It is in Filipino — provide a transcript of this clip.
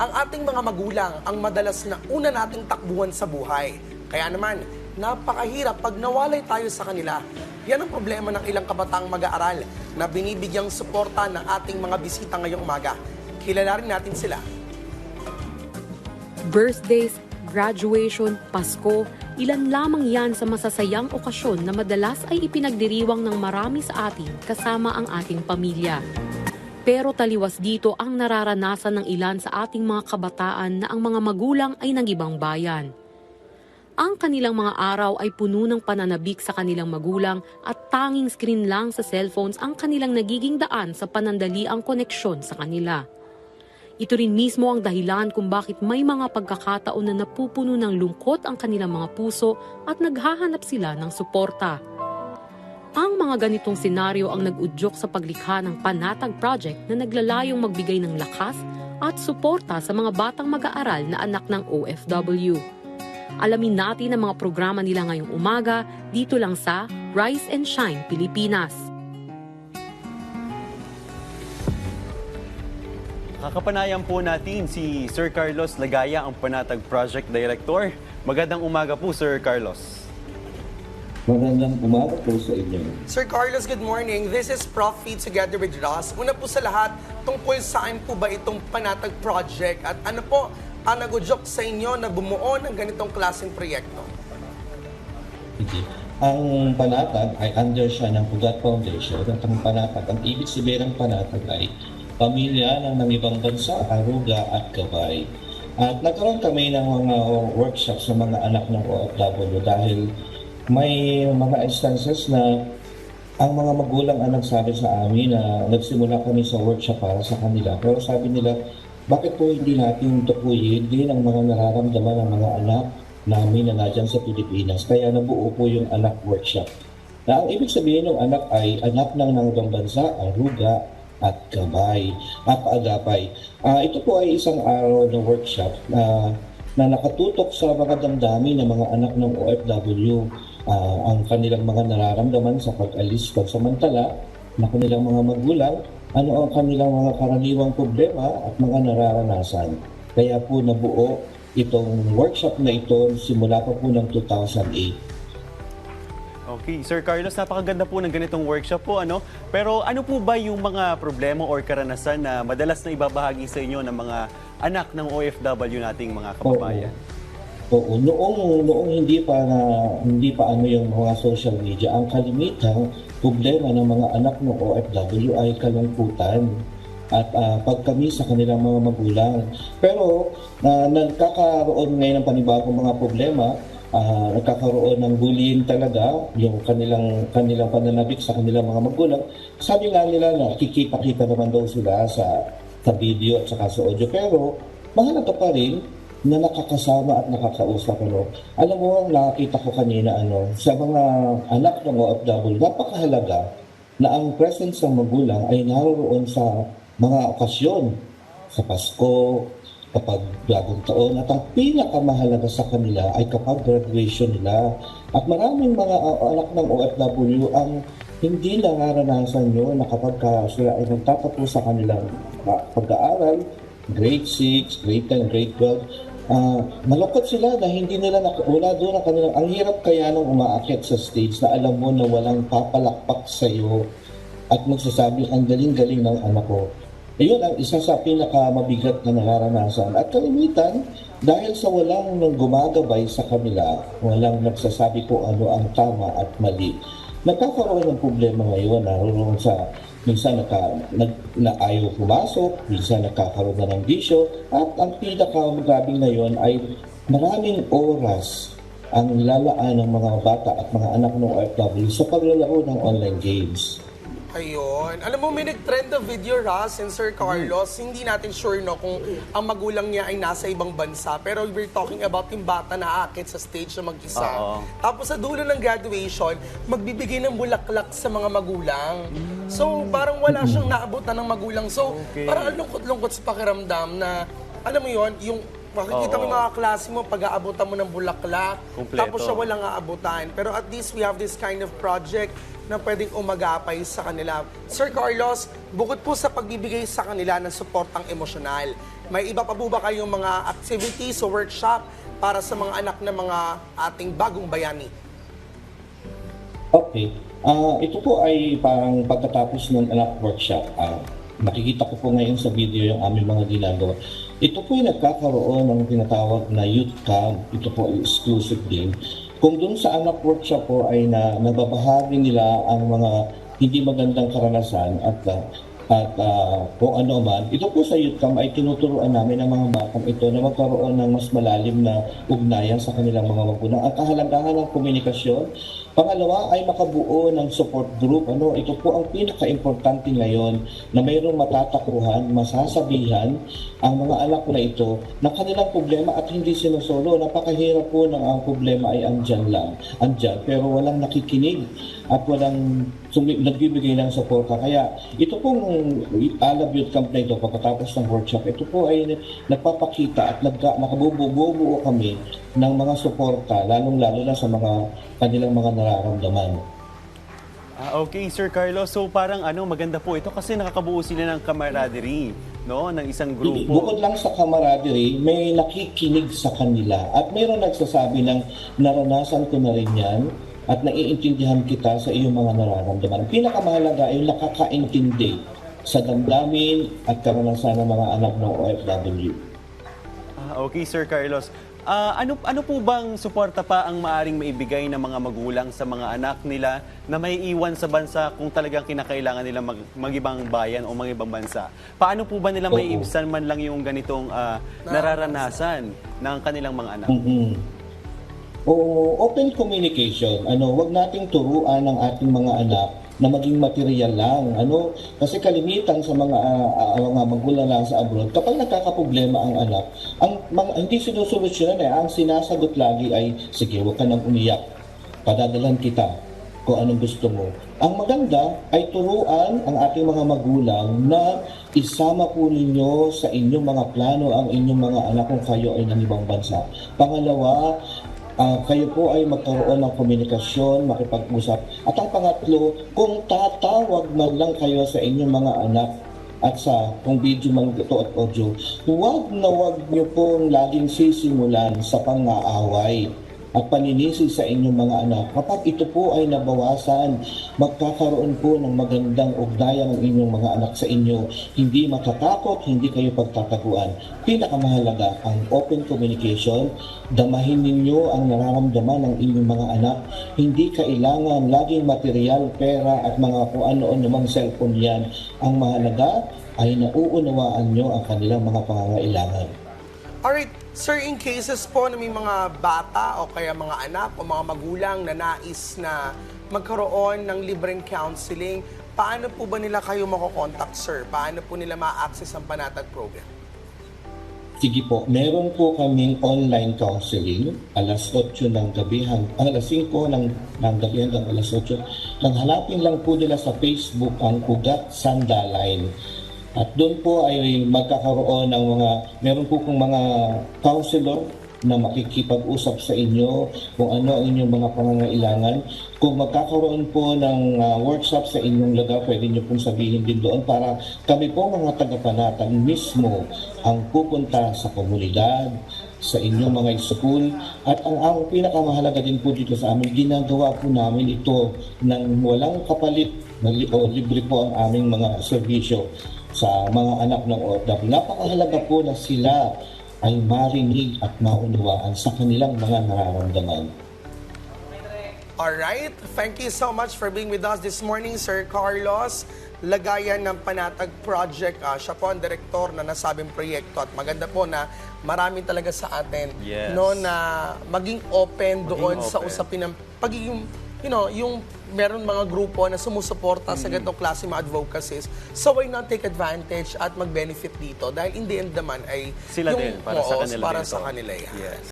ang ating mga magulang ang madalas na una nating takbuhan sa buhay. Kaya naman, napakahirap pag nawalay tayo sa kanila. Yan ang problema ng ilang kabataang mag-aaral na binibigyang suporta ng ating mga bisita ngayong umaga. Kilala rin natin sila. Birthdays, graduation, Pasko, ilan lamang yan sa masasayang okasyon na madalas ay ipinagdiriwang ng marami sa atin kasama ang ating pamilya. Pero taliwas dito ang nararanasan ng ilan sa ating mga kabataan na ang mga magulang ay nagibang bayan. Ang kanilang mga araw ay puno ng pananabik sa kanilang magulang at tanging screen lang sa cellphones ang kanilang nagiging daan sa panandaliang koneksyon sa kanila. Ito rin mismo ang dahilan kung bakit may mga pagkakataon na napupuno ng lungkot ang kanilang mga puso at naghahanap sila ng suporta. Ang mga ganitong senaryo ang nag-udyok sa paglikha ng Panatag Project na naglalayong magbigay ng lakas at suporta sa mga batang mag-aaral na anak ng OFW. Alamin natin ang mga programa nila ngayong umaga dito lang sa Rise and Shine Pilipinas. Kakapanayan po natin si Sir Carlos Lagaya, ang Panatag Project Director. Magandang umaga po, Sir Carlos. Magandang umaga po sa inyo. Sir Carlos, good morning. This is Prof. Feed together with Ross. Una po sa lahat, tungkol saan po ba itong Panatag Project at ano po ang nagudyok sa inyo na bumuo ng ganitong klaseng proyekto? Hindi. Ang panatag ay under siya ng Pugat Foundation at ang panatag, ang ibig sabihin ng panatag ay pamilya ng nangibang bansa, aruga at gabay. At nagkaroon kami ng mga workshop sa mga anak ng OFW dahil may mga instances na ang mga magulang ang nagsabi sa amin na nagsimula kami sa workshop para sa kanila. Pero sabi nila, bakit po hindi natin tukuyin din ang mga nararamdaman ng mga anak namin na nadyan sa Pilipinas? Kaya nabuo po yung anak workshop. Na ang ibig sabihin ng anak ay anak ng nangang bansa, aruga, at gabay, at agapay. Ah, ito po ay isang araw na workshop na na nakatutok sa mga damdamin ng mga anak ng OFW ah, ang kanilang mga nararamdaman sa pag-alis pagsamantala na kanilang mga magulang, ano ang kanilang mga karaniwang problema at mga nararanasan. Kaya po nabuo itong workshop na ito simula pa po ng 2008. Okay, Sir Carlos, napakaganda po ng ganitong workshop po, ano? Pero ano po ba yung mga problema or karanasan na madalas na ibabahagi sa inyo ng mga anak ng OFW nating mga kababayan? Oo, noong noong hindi pa na hindi pa ano yung mga social media, ang kalimitang problema ng mga anak ng OFW ay kalungkutan at ah, pagkami sa kanilang mga magulang. Pero na nagkakaroon ngayon ng panibagong mga problema, ah, nagkakaroon ng bullying talaga, yung kanilang kanilang pananabik sa kanilang mga magulang. Sabi nga nila na kikita-kita naman daw sila sa sa video at saka sa audio. Pero mahalaga pa rin na nakakasama at nakakausap. Ano. Alam mo, ang nakakita ko kanina, ano, sa mga anak ng OFW, napakahalaga na ang presence ng magulang ay naroon sa mga okasyon, sa Pasko, kapag bagong taon, at ang pinakamahalaga sa kanila ay kapag graduation nila. At maraming mga anak ng OFW ang hindi nararanasan nyo na kapag ka sila ay nagtatapos sa kanilang uh, pag-aaral, grade 6, grade 10, grade 12, Ah, malungkot sila na hindi nila wala doon ang kanilang ang hirap kaya nung umaakyat sa stage na alam mo na walang papalakpak sa iyo at magsasabi ang galing-galing ng anak ko. Ayun ang isa sa pinakamabigat na nararanasan. At kalimitan, dahil sa walang nang gumagabay sa kanila, walang nagsasabi ko ano ang tama at mali, nagkakaroon ng problema ngayon naroon sa minsan naka, nag, na ayaw pumasok, minsan nagkakaroon na ng bisyo, at ang pinaka-grabe ngayon ay maraming oras ang nilalaan ng mga bata at mga anak ng OFW sa paglalaro ng online games. Ayun. Alam mo, may nag-trend na video, Ross and Sir Carlos. Hindi natin sure no kung ang magulang niya ay nasa ibang bansa. Pero we're talking about yung bata na aakit sa stage na mag-isa. Oo. Tapos sa dulo ng graduation, magbibigay ng bulaklak sa mga magulang. So, parang wala siyang naabutan ng magulang. So, Okay. parang ang lungkot-lungkot sa pakiramdam na, alam mo yon yung Makikita mo Oo. yung mga klase mo, pag-aabutan mo ng bulaklak, Kumpleto. tapos siya walang aabutan. Pero at least we have this kind of project na pwedeng umagapay sa kanila. Sir Carlos, bukod po sa pagbibigay sa kanila ng suportang emosyonal, may iba pa po ba kayong mga activities o workshop para sa mga anak ng mga ating bagong bayani? Okay. Ah, ito po ay parang pagkatapos ng anak workshop. Ah, makikita ko po ngayon sa video yung aming mga ginagawa. Ito po ay nagkakaroon ng tinatawag na youth camp. Ito po ay exclusive din. Kung dun sa anak workshop po ay na, nababahagi nila ang mga hindi magandang karanasan at ah, at ah, kung ano man, ito po sa youth camp ay tinuturuan namin ang mga batang ito na magkaroon ng mas malalim na ugnayan sa kanilang mga magulang. Ang kahalagahan ng komunikasyon. Pangalawa ay makabuo ng support group. Ano, ito po ang pinaka-importante ngayon na mayroong matatakruhan, masasabihan ang mga anak na ito na kanilang problema at hindi sinusolo. Napakahirap po ng ang problema ay andyan lang. Andyan, pero walang nakikinig at walang sumi- nagbibigay ng suporta. Kaya ito pong Alab Youth Camp na ito, pagkatapos ng workshop, ito po ay nagpapakita at nagka, nakabubuo kami ng mga suporta, lalong-lalo na sa mga kanilang mga nararamdaman. Ah, okay, Sir Carlos. So parang ano, maganda po ito kasi nakakabuo sila ng camaraderie, no? Ng isang grupo. Bukod lang sa camaraderie, may nakikinig sa kanila. At mayroon nagsasabi ng naranasan ko na rin yan at naiintindihan kita sa iyong mga nararamdaman. Ang Pinakamahalaga ay nakakaintindi sa damdamin at karanasan ng mga anak ng OFW. Ah, okay, Sir Carlos. Ah, ano ano po bang suporta pa ang maaring maibigay ng mga magulang sa mga anak nila na may iwan sa bansa kung talagang kinakailangan nila mag, mag-ibang bayan o mag-ibang bansa? Paano po ba nila Oo. maiibsan man lang yung ganitong ah, nararanasan ng kanilang mga anak? mm O open communication. Ano, wag nating turuan ang ating mga anak na maging material lang. Ano, kasi kalimitan sa mga ah, mga magulang lang sa abroad, kapag nagkakaproblema ang anak, ang mga, hindi sinusolusyonan eh. Ang sinasagot lagi ay, sige, wag ka nang umiyak. Padadalan kita kung anong gusto mo. Ang maganda ay turuan ang ating mga magulang na isama po ninyo sa inyong mga plano ang inyong mga anak kung kayo ay ng ibang bansa. Pangalawa, ah, kayo po ay magkaroon ng komunikasyon, makipag-usap. At ang pangatlo, kung tatawag man lang kayo sa inyong mga anak at sa kung video man ito at audio, huwag na huwag niyo pong laging sisimulan sa pang-aaway at paninisi sa inyong mga anak. Kapag ito po ay nabawasan, magkakaroon po ng magandang ugnayan ng inyong mga anak sa inyo. Hindi matatakot, hindi kayo pagtataguan. Pinakamahalaga ang open communication. Damahin ninyo ang nararamdaman ng inyong mga anak. Hindi kailangan laging material, pera at mga kung ano-ano namang cellphone yan. Ang mahalaga ay nauunawaan nyo ang kanilang mga pangangailangan. Alright, sir, in cases po na may mga bata o kaya mga anak o mga magulang na nais na magkaroon ng libreng counseling, paano po ba nila kayo makokontakt, sir? Paano po nila ma-access ang Panatag program? Sige po, meron po kaming online counseling alas 8 ng gabi hang- alas 5 ng, ng gabi hanggang alas 8. Nang lang po nila sa Facebook ang Ugat Sandaline. At doon po ay magkakaroon ng mga, meron po kong mga counselor na makikipag-usap sa inyo kung ano ang inyong mga pangangailangan. Kung magkakaroon po ng ah, workshop sa inyong lugar, pwede nyo pong sabihin din doon para kami po mga tagapanatan mismo ang pupunta sa komunidad, sa inyong mga school. At ang, ang pinakamahalaga din po dito sa amin, ginagawa po namin ito ng walang kapalit o libre po ang aming mga serbisyo sa mga anak ng OFW. Napakahalaga po na sila ay marinig at maunawaan sa kanilang mga nararamdaman. Alright, thank you so much for being with us this morning, Sir Carlos. Lagayan ng Panatag Project. Ah, siya po ang direktor na nasabing proyekto at maganda po na marami talaga sa atin Yes. no na maging open doon sa open. usapin ng pagiging you know, yung meron mga grupo na sumusuporta sa ganitong klase mga advocacies. So why not take advantage at mag-benefit dito? Dahil in the end naman ay Sila din, para sa oo, kanila para din sa ito. kanila yan. Yes.